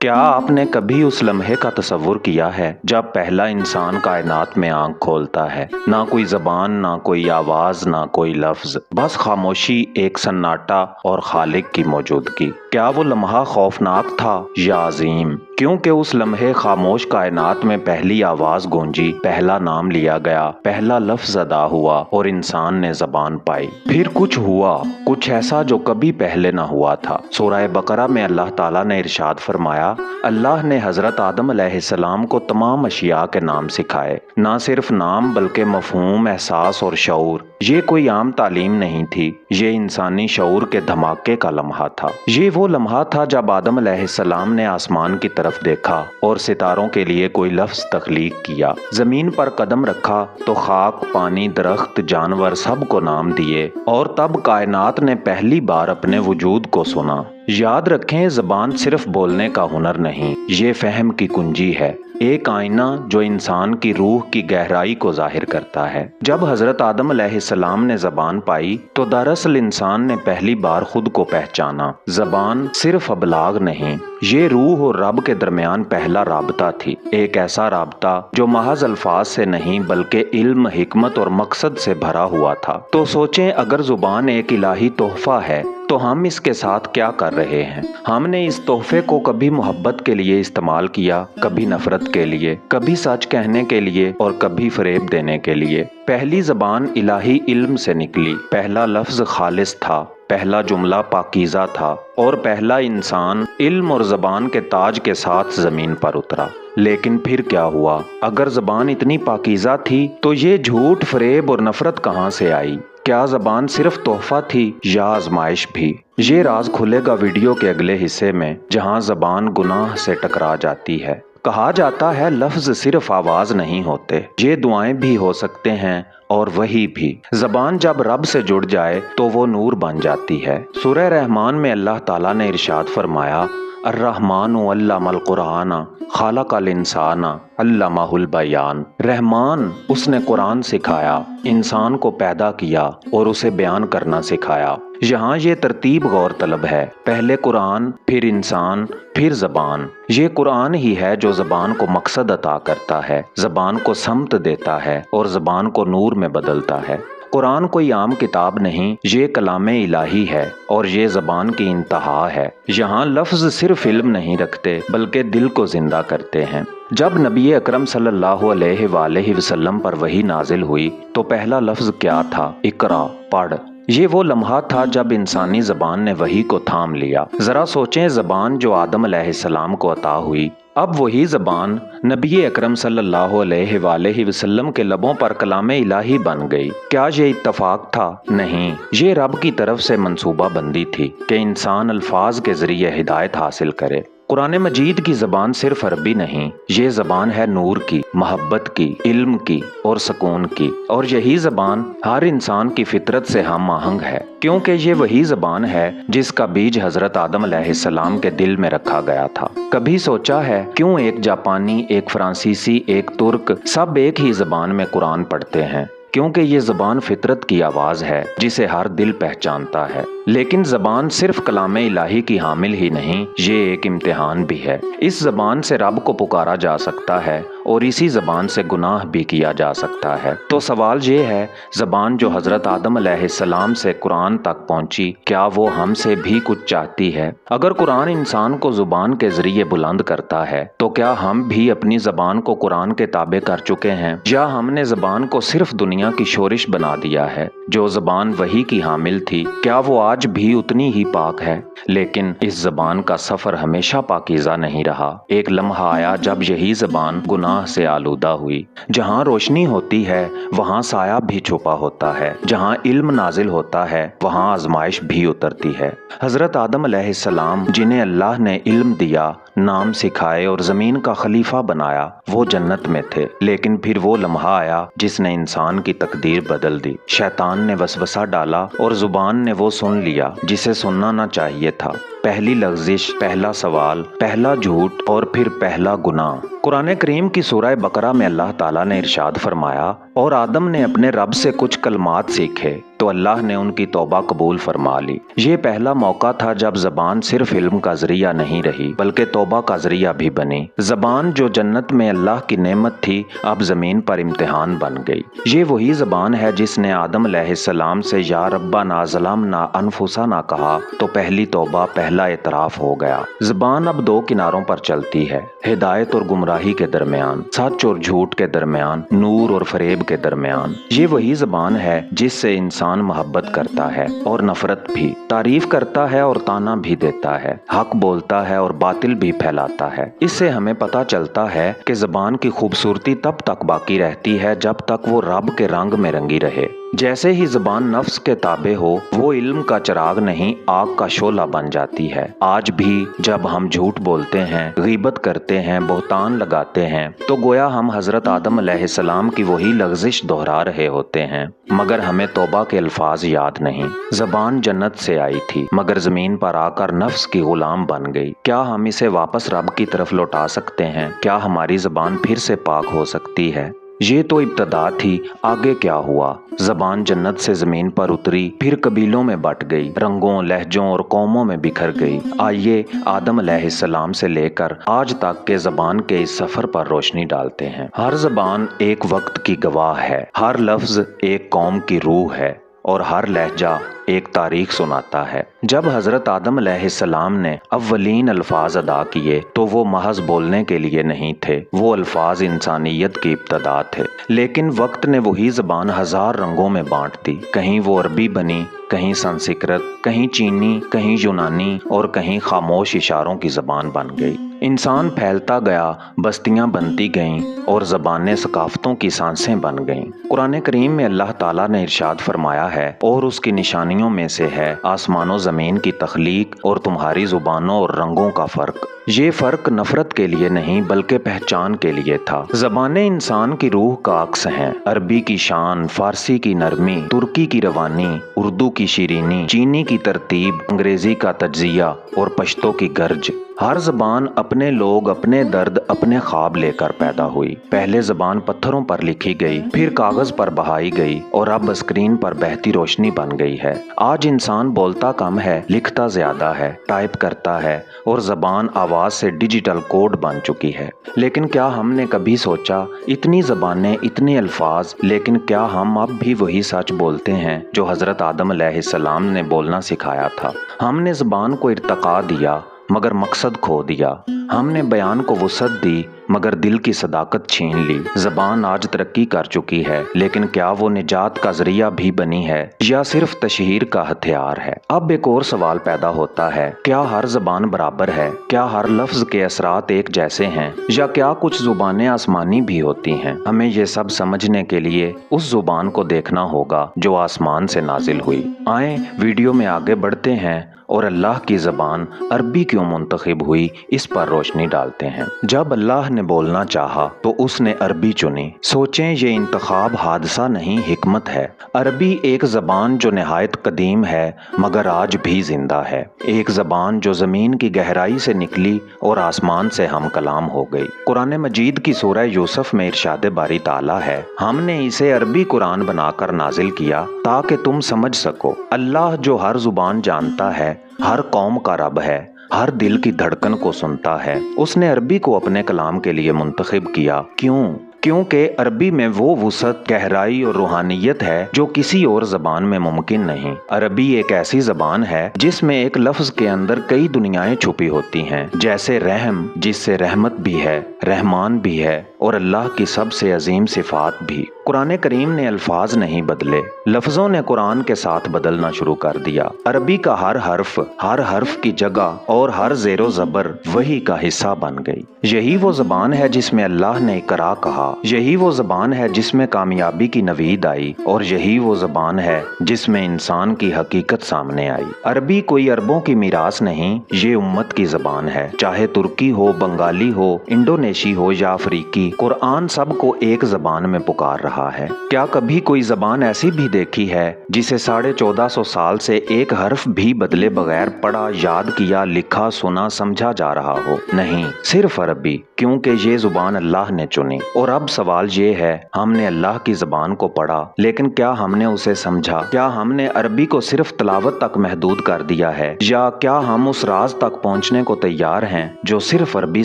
کیا آپ نے کبھی اس لمحے کا تصور کیا ہے جب پہلا انسان کائنات میں آنکھ کھولتا ہے؟ نہ کوئی زبان، نہ کوئی آواز، نہ کوئی لفظ، بس خاموشی، ایک سناٹا اور خالق کی موجودگی۔ کیا وہ لمحہ خوفناک تھا یا عظیم؟ کیونکہ اس لمحے خاموش کائنات میں پہلی آواز گونجی، پہلا نام لیا گیا، پہلا لفظ ادا ہوا اور انسان نے زبان پائی۔ پھر کچھ ہوا، کچھ ایسا جو کبھی پہلے نہ ہوا تھا۔ سورہ بقرہ میں اللہ تعالیٰ نے ارشاد فرمایا، اللہ نے حضرت آدم علیہ السلام کو تمام اشیاء کے نام سکھائے۔ نہ صرف نام بلکہ مفہوم، احساس اور شعور۔ یہ کوئی عام تعلیم نہیں تھی، یہ انسانی شعور کے دھماکے کا لمحہ تھا۔ یہ وہ لمحہ تھا جب آدم علیہ السلام نے آسمان کی طرف دیکھا اور ستاروں کے لیے کوئی لفظ تخلیق کیا۔ زمین پر قدم رکھا تو خاک، پانی، درخت، جانور سب کو نام دیے اور تب کائنات نے پہلی بار اپنے وجود کو سنا۔ یاد رکھیں، زبان صرف بولنے کا ہنر نہیں، یہ فہم کی کنجی ہے۔ ایک آئینہ جو انسان کی روح کی گہرائی کو ظاہر کرتا ہے۔ جب حضرت آدم علیہ السلام نے زبان پائی، تو دراصل انسان نے پہلی بار خود کو پہچانا۔ زبان صرف ابلاغ نہیں، یہ روح اور رب کے درمیان پہلا رابطہ تھی۔ ایک ایسا رابطہ جو محض الفاظ سے نہیں، بلکہ علم، حکمت اور مقصد سے بھرا ہوا تھا۔ تو سوچیں، اگر زبان ایک الہی تحفہ ہے تو ہم اس کے ساتھ کیا کر رہے ہیں؟ ہم نے اس تحفے کو کبھی محبت کے لیے استعمال کیا، کبھی نفرت کے لیے، کبھی سچ کہنے کے لیے اور کبھی فریب دینے کے لیے۔ پہلی زبان الہی علم سے نکلی، پہلا لفظ خالص تھا، پہلا جملہ پاکیزہ تھا اور پہلا انسان علم اور زبان کے تاج کے ساتھ زمین پر اترا۔ لیکن پھر کیا ہوا؟ اگر زبان اتنی پاکیزہ تھی تو یہ جھوٹ، فریب اور نفرت کہاں سے آئی؟ کیا زبان صرف تحفہ تھی یا آزمائش بھی؟ یہ راز کھلے گا ویڈیو کے اگلے حصے میں جہاں زبان گناہ سے ٹکرا جاتی ہے۔ کہا جاتا ہے لفظ صرف آواز نہیں ہوتے، یہ دعائیں بھی ہو سکتے ہیں اور وہی بھی۔ زبان جب رب سے جڑ جائے تو وہ نور بن جاتی ہے۔ سورہ رحمان میں اللہ تعالیٰ نے ارشاد فرمایا الرحمن علامہ القرآن خالق الانسان علامہ البیان رحمان، اس نے قرآن سکھایا، انسان کو پیدا کیا اور اسے بیان کرنا سکھایا۔ یہاں یہ ترتیب غور طلب ہے، پہلے قرآن، پھر انسان، پھر زبان۔ یہ قرآن ہی ہے جو زبان کو مقصد عطا کرتا ہے، زبان کو سمت دیتا ہے اور زبان کو نور میں بدلتا ہے۔ قرآن کوئی عام کتاب نہیں، یہ کلام الہی ہے اور یہ زبان کی انتہا ہے۔ یہاں لفظ صرف علم نہیں رکھتے، بلکہ دل کو زندہ کرتے ہیں۔ جب نبی اکرم صلی اللہ علیہ وآلہ وسلم پر وہی نازل ہوئی، تو پہلا لفظ کیا تھا؟ اقرا پڑھ۔ یہ وہ لمحہ تھا جب انسانی زبان نے وہی کو تھام لیا۔ ذرا سوچیں زبان جو آدم علیہ السلام کو عطا ہوئی اب وہی زبان نبی اکرم صلی اللہ علیہ وآلہ وسلم کے لبوں پر کلام الہی بن گئی۔ کیا یہ اتفاق تھا؟ نہیں۔ یہ رب کی طرف سے منصوبہ بندی تھی کہ انسان الفاظ کے ذریعے ہدایت حاصل کرے۔ قرآن مجید کی زبان صرف عربی نہیں، یہ زبان ہے نور کی، محبت کی، علم کی اور سکون کی۔ اور یہی زبان ہر انسان کی فطرت سے ہم آہنگ ہے، کیونکہ یہ وہی زبان ہے جس کا بیج حضرت آدم علیہ السلام کے دل میں رکھا گیا تھا۔ کبھی سوچا ہے، کیوں ایک جاپانی، ایک فرانسیسی، ایک ترک سب ایک ہی زبان میں قرآن پڑھتے ہیں؟ کیونکہ یہ زبان فطرت کی آواز ہے، جسے ہر دل پہچانتا ہے۔ لیکن زبان صرف کلام الہی کی حامل ہی نہیں، یہ ایک امتحان بھی ہے۔ اس زبان سے رب کو پکارا جا سکتا ہے۔ اور اسی زبان سے گناہ بھی کیا جا سکتا ہے۔ تو سوال یہ ہے، زبان جو حضرت آدم علیہ السلام سے قرآن تک پہنچی، کیا وہ ہم سے بھی کچھ چاہتی ہے؟ اگر قرآن انسان کو زبان کے ذریعے بلند کرتا ہے، تو کیا ہم بھی اپنی زبان کو قرآن کے تابع کر چکے ہیں؟ یا ہم نے زبان کو صرف دنیا کی شورش بنا دیا ہے، جو زبان وہی کی حامل تھی؟ کیا وہ آج بھی اتنی ہی پاک ہے؟ لیکن اس زبان کا سفر ہمیشہ پاکیزہ نہیں رہا۔ ایک لمحہ آیا جب یہی زبان گناہ سے آلودہ ہوئی۔ جہاں روشنی ہوتی ہے، وہاں سایہ بھی چھپا ہوتا ہے۔ جہاں علم نازل ہوتا ہے، وہاں آزمائش بھی اترتی ہے۔ حضرت آدم علیہ السلام، جنہیں اللہ نے علم دیا، نام سکھائے اور زمین کا خلیفہ بنایا، وہ جنت میں تھے۔ لیکن پھر وہ لمحہ آیا جس نے انسان کی تقدیر بدل دی۔ شیطان نے وسوسہ ڈالا اور زبان نے وہ سن لیا جسے سننا نہ چاہیے۔ تھا پہلی لغزش، پہلا سوال، پہلا جھوٹ اور پھر پہلا گناہ۔ قرآن کریم کی سورہ بقرہ میں اللہ تعالیٰ نے ارشاد فرمایا، اور آدم نے اپنے رب سے کچھ کلمات سیکھے، تو اللہ نے ان کی توبہ قبول فرما لی۔ یہ پہلا موقع تھا جب زبان صرف علم کا ذریعہ نہیں رہی، بلکہ توبہ کا ذریعہ بھی بنی۔ زبان جو جنت میں اللہ کی نعمت تھی، اب زمین پر امتحان بن گئی۔ یہ وہی زبان ہے جس نے آدم علیہ السلام سے، یا ربا نا ظلم نہ انفسا نہ کہا، تو پہلی توبہ، پہلا پہلا اعتراف ہو گیا۔ زبان اب دو کناروں پر چلتی ہے۔ ہدایت اور گمراہی کے درمیان، سچ اور جھوٹ کے درمیان، نور اور فریب کے درمیان۔ یہ وہی زبان ہے جس سے انسان محبت کرتا ہے اور نفرت بھی، تعریف کرتا ہے اور تانا بھی دیتا ہے۔ حق بولتا ہے اور باطل بھی پھیلاتا ہے۔ اس سے ہمیں پتا چلتا ہے کہ زبان کی خوبصورتی تب تک باقی رہتی ہے جب تک وہ رب کے رنگ میں رنگی رہے۔ جیسے ہی زبان نفس کے تابع ہو، وہ علم کا چراغ نہیں، آگ کا شولہ بن جاتی ہے۔ آج بھی جب ہم جھوٹ بولتے ہیں، غیبت کرتے ہیں، بہتان لگاتے ہیں، تو گویا ہم حضرت آدم علیہ السلام کی وہی لغزش دہرا رہے ہوتے ہیں۔ مگر ہمیں توبہ کے الفاظ یاد نہیں۔ زبان جنت سے آئی تھی، مگر زمین پر آ کر نفس کی غلام بن گئی۔ کیا ہم اسے واپس رب کی طرف لوٹا سکتے ہیں؟ کیا ہماری زبان پھر سے پاک ہو سکتی ہے؟ یہ تو ابتدا تھی، آگے کیا ہوا؟ زبان جنت سے زمین پر اتری، پھر قبیلوں میں بٹ گئی، رنگوں، لہجوں اور قوموں میں بکھر گئی۔ آئیے آدم علیہ السلام سے لے کر آج تک کے زبان کے اس سفر پر روشنی ڈالتے ہیں۔ ہر زبان ایک وقت کی گواہ ہے، ہر لفظ ایک قوم کی روح ہے۔ اور ہر لہجہ ایک تاریخ سناتا ہے۔ جب حضرت آدم علیہ السلام نے اولین الفاظ ادا کیے تو وہ محض بولنے کے لیے نہیں تھے، وہ الفاظ انسانیت کی ابتدا تھے۔ لیکن وقت نے وہی زبان ہزار رنگوں میں بانٹ دی۔ کہیں وہ عربی بنی، کہیں سنسکرت، کہیں چینی، کہیں یونانی اور کہیں خاموش اشاروں کی زبان بن گئی۔ انسان پھیلتا گیا، بستیاں بنتی گئیں اور زبانیں ثقافتوں کی سانسیں بن گئیں۔ قرآن کریم میں اللہ تعالیٰ نے ارشاد فرمایا ہے، اور اس کی نشانیوں میں سے ہے آسمان و زمین کی تخلیق اور تمہاری زبانوں اور رنگوں کا فرق۔ یہ فرق نفرت کے لیے نہیں بلکہ پہچان کے لیے تھا۔ زبانیں انسان کی روح کا عکس ہیں۔ عربی کی شان، فارسی کی نرمی، ترکی کی روانی، اردو کی شیرینی، چینی کی ترتیب، انگریزی کا تجزیہ اور پشتوں کی گرج۔ ہر زبان اپنے لوگ، اپنے درد، اپنے خواب لے کر پیدا ہوئی۔ پہلے زبان پتھروں پر لکھی گئی، پھر کاغذ پر بہائی گئی اور اب اسکرین پر بہتی روشنی بن گئی ہے۔ آج انسان بولتا کم ہے، لکھتا زیادہ ہے، ٹائپ کرتا ہے اور زبان آواز سے ڈیجیٹل کوڈ بن چکی ہے۔ لیکن کیا ہم نے کبھی سوچا اتنی زبانیں، اتنے الفاظ، لیکن کیا ہم اب بھی وہی سچ بولتے ہیں جو حضرت آدم علیہ السلام نے بولنا سکھایا تھا؟ ہم نے زبان کو ارتقا دیا، مگر مقصد کھو دیا۔ ہم نے بیان کو وسعت دی مگر دل کی صداقت چھین لی۔ زبان آج ترقی کر چکی ہے، لیکن کیا وہ نجات کا ذریعہ بھی بنی ہے یا صرف تشہیر کا ہتھیار ہے؟ اب ایک اور سوال پیدا ہوتا ہے، کیا ہر زبان برابر ہے؟ کیا ہر لفظ کے اثرات ایک جیسے ہیں؟ یا کیا کچھ زبانیں آسمانی بھی ہوتی ہیں؟ ہمیں یہ سب سمجھنے کے لیے اس زبان کو دیکھنا ہوگا جو آسمان سے نازل ہوئی۔ آئیں ویڈیو میں آگے بڑھتے ہیں۔ اور اللہ کی زبان عربی کیوں منتخب ہوئی اس پر روشنی ڈالتے ہیں۔ جب اللہ نے بولنا چاہا تو اس نے عربی چنی۔ سوچیں یہ انتخاب حادثہ نہیں، حکمت ہے۔ عربی ایک زبان جو نہایت قدیم ہے، مگر آج بھی زندہ ہے۔ ایک زبان جو زمین کی گہرائی سے نکلی اور آسمان سے ہم کلام ہو گئی۔ قرآن مجید کی سورہ یوسف میں ارشاد باری تعالیٰ ہے، ہم نے اسے عربی قرآن بنا کر نازل کیا تاکہ تم سمجھ سکو۔ اللہ جو ہر زبان جانتا ہے ہر قوم کا رب ہے، ہر دل کی دھڑکن کو سنتا ہے۔ اس نے عربی کو اپنے کلام کے لیے منتخب کیا۔ کیوں؟ کیونکہ عربی میں وہ وسعت، گہرائی اور روحانیت ہے جو کسی اور زبان میں ممکن نہیں۔ عربی ایک ایسی زبان ہے جس میں ایک لفظ کے اندر کئی دنیایں چھپی ہوتی ہیں۔ جیسے رحم، جس سے رحمت بھی ہے، رحمان بھی ہے اور اللہ کی سب سے عظیم صفات بھی۔ قرآن کریم نے الفاظ نہیں بدلے۔ لفظوں نے قرآن کے ساتھ بدلنا شروع کر دیا۔ عربی کا ہر حرف ہر حرف کی جگہ اور ہر زیر و زبر وہی کا حصہ بن گئی۔ یہی وہ زبان ہے جس میں اللہ نے اقرا کہا۔ یہی وہ زبان ہے جس میں کامیابی کی نوید آئی۔ اور یہی وہ زبان ہے جس میں انسان کی حقیقت سامنے آئی۔ عربی کوئی عربوں کی میراث نہیں، یہ امت کی زبان ہے۔ چاہے ترکی ہو، بنگالی ہو، انڈونیشی ہو یا افریقی، قرآن سب کو ایک زبان میں پکار رہا رہا ہے۔ کیا کبھی کوئی زبان ایسی بھی دیکھی ہے جسے ساڑھے چودہ سو سال سے ایک حرف بھی بدلے بغیر پڑھا، یاد کیا، لکھا، سنا، سمجھا جا رہا ہو؟ نہیں۔ صرف عربی، کیونکہ یہ زبان اللہ نے چنی۔ اور اب سوال یہ ہے، ہم نے اللہ کی زبان کو پڑھا، لیکن کیا ہم نے اسے سمجھا؟ کیا ہم نے عربی کو صرف تلاوت تک محدود کر دیا ہے؟ یا کیا ہم اس راز تک پہنچنے کو تیار ہیں جو صرف عربی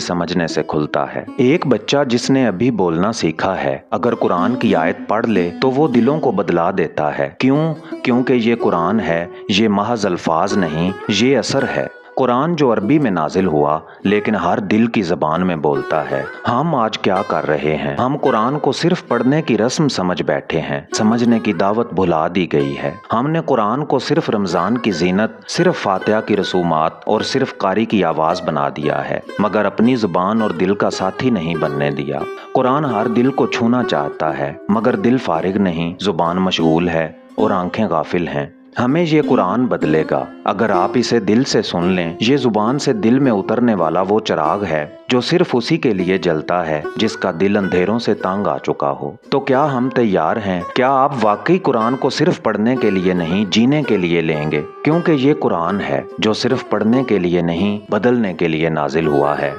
سمجھنے سے کھلتا ہے؟ ایک بچہ جس نے ابھی بولنا سیکھا ہے، اگر قرآن کی آیت پڑھ لے تو وہ دلوں کو بدلا دیتا ہے۔ کیوں؟ کیونکہ یہ قرآن ہے، یہ محض الفاظ نہیں، یہ اثر ہے۔ قرآن جو عربی میں نازل ہوا، لیکن ہر دل کی زبان میں بولتا ہے۔ ہم آج کیا کر رہے ہیں؟ ہم قرآن کو صرف پڑھنے کی رسم سمجھ بیٹھے ہیں۔ سمجھنے کی دعوت بھلا دی گئی ہے۔ ہم نے قرآن کو صرف رمضان کی زینت، صرف فاتحہ کی رسومات اور صرف قاری کی آواز بنا دیا ہے۔ مگر اپنی زبان اور دل کا ساتھی نہیں بننے دیا۔ قرآن ہر دل کو چھونا چاہتا ہے، مگر دل فارغ نہیں، زبان مشغول ہے اور آنکھیں غافل ہیں۔ ہمیں یہ قرآن بدلے گا۔ اگر آپ اسے دل سے سن لیں، یہ زبان سے دل میں اترنے والا وہ چراغ ہے جو صرف اسی کے لیے جلتا ہے جس کا دل اندھیروں سے تانگ آ چکا ہو۔ تو کیا ہم تیار ہیں؟ کیا آپ واقعی قرآن کو صرف پڑھنے کے لیے نہیں، جینے کے لیے لیں گے؟ کیونکہ یہ قرآن ہے جو صرف پڑھنے کے لیے نہیں، بدلنے کے لیے نازل ہوا ہے۔